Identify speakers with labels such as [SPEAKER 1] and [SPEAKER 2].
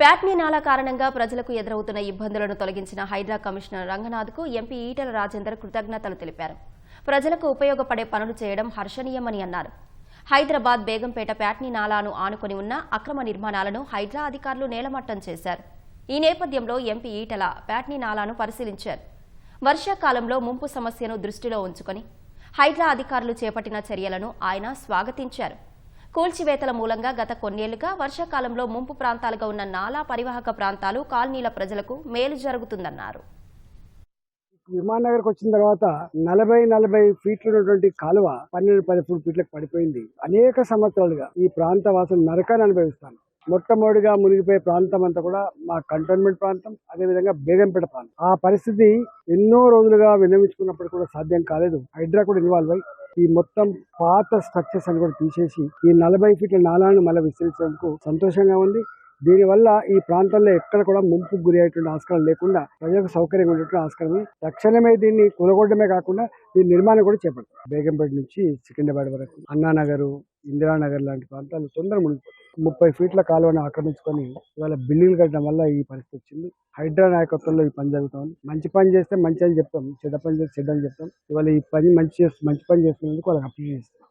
[SPEAKER 1] ప్యాట్నీ నాలా కారణంగా ప్రజలకు ఎదురవుతున్న ఇబ్బందులను తొలగించిన హైడ్రా కమిషనర్ రంగనాథ్కు ఎంపీ ఈటల రాజేందర్ కృతజ్ఞతలు తెలిపారు. ప్రజలకు ఉపయోగపడే పనులు చేయడం హర్షణీయమని అన్నారు. హైదరాబాద్ బేగంపేట ప్యాట్నీ నాలాను ఆనుకొని ఉన్న అక్రమ నిర్మాణాలను హైడ్రా అధికారులు నేలమట్టం చేశారు. ఈ నేపథ్యంలో ఎంపీ ఈటల ప్యాట్నీ నాలాను పరిశీలించారు. వర్షాకాలంలో ముంపు సమస్యను దృష్టిలో ఉంచుకొని హైడ్రా అధికారులు చేపట్టిన చర్యలను ఆయన స్వాగతించారు. కూల్చివేతల మూలంగా గత కొన్నేళ్ళుగా వర్షాకాలంలో ముంపు ప్రాంతాలుగా ఉన్న నాలా పరివాహక ప్రాంతాలు కాలనీల ప్రజలకు మేలు జరుగుతుందన్నారు.
[SPEAKER 2] విమానగర్కి వచ్చిన తర్వాత నలభై నలభై ఫీట్లు ఉన్నటువంటి కాలువ పన్నెండు పదమూడు ఫీట్లకు పడిపోయింది. అనేక సంవత్సరాలుగా ఈ ప్రాంత వాసులు నరకాన్ని అనుభవిస్తాను మొట్టమొదటిగా మునిగిపోయే ప్రాంతం అంతా కూడా మా కంటోన్మెంట్ ప్రాంతం అదేవిధంగా బేగంపేట ప్రాంతం. ఆ పరిస్థితి ఎన్నో రోజులుగా విన్నవించుకున్నప్పుడు కూడా సాధ్యం కాలేదు. హైడ్రా కూడా ఇన్వాల్వ్ అయ్యి ఈ మొత్తం పాత స్ట్రక్చర్స్ అని కూడా తీసేసి ఈ నలభై ఫీట్ల నాలాలను మళ్ళీ విస్తరించేందుకు సంతోషంగా ఉంది. దీనివల్ల ఈ ప్రాంతంలో ఎక్కడ కూడా ముంపుకు గురి అయ్యేటువంటి ఆస్కారం లేకుండా ప్రజలకు సౌకర్యం ఉండేటువంటి ఆస్కారం తక్షణమే దీన్ని కూలగొట్టడమే కాకుండా దీని నిర్మాణం కూడా చేపడతాం బేగంపేట నుంచి సికింద్రాబాద్ వరకు అన్నానగర్ ఇందిరానగర్ లాంటి ప్రాంతాలు తొందర మునిగిపోతాయి. ముప్పై ఫీట్ల కాలువను ఆక్రమించుకొని ఇవాళ బిల్డింగ్లు కట్టడం వల్ల ఈ పరిస్థితి వచ్చింది. హైడ్రా నాయకత్వంలో ఈ పని జరుగుతుంది. మంచి పని చేస్తే మంచి అని చెప్తాం. చెడ్డ పని చేస్తే చెడ్డ అని చెప్తాం. ఇవాళ ఈ పని మంచి చేస్తూ మంచి పని చేస్తున్నందుకు వాళ్ళకి అప్రిషియేట్ చేస్తాం.